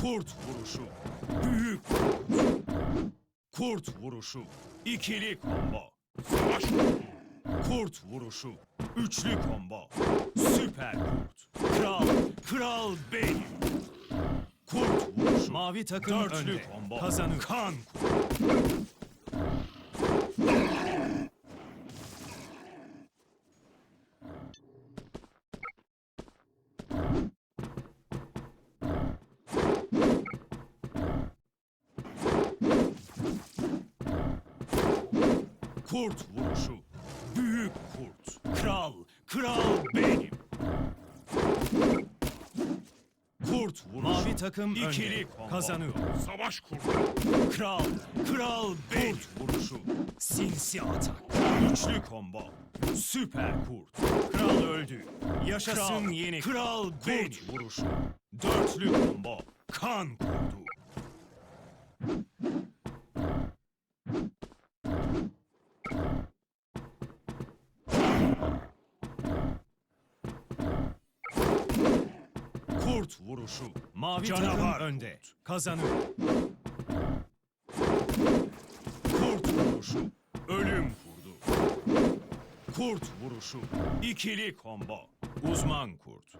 Kurt vuruşu. Büyük kurt. Vuruşu. İkili combo. Savaş. Kurt vuruşu. Üçlü combo. Süper kurt. Kral. Kral benim. Kurt vuruşu. Mavi takım Dörtlü önde. combo. Kazanıyor. Kan kurt. Kurt vuruşu. Büyük kurt. Kral. Kral benim. Kurt vuruşu. Mavi takım İkili önde. combo. Kazanıyor. Savaş kurdu. Kral. Kral benim. Kurt vuruşu. Sinsi atak. Üçlü combo. Süper kurt. Kral öldü. Yaşasın Kral, yeni Kral kurt vuruşu. Dörtlü combo. Kan kurdu. Kurt vuruşu. Mavi Canavar önde. Kazanıyor. Kurt vuruşu. Ölüm kurdu. Kurt vuruşu. İkili combo. Uzman kurt.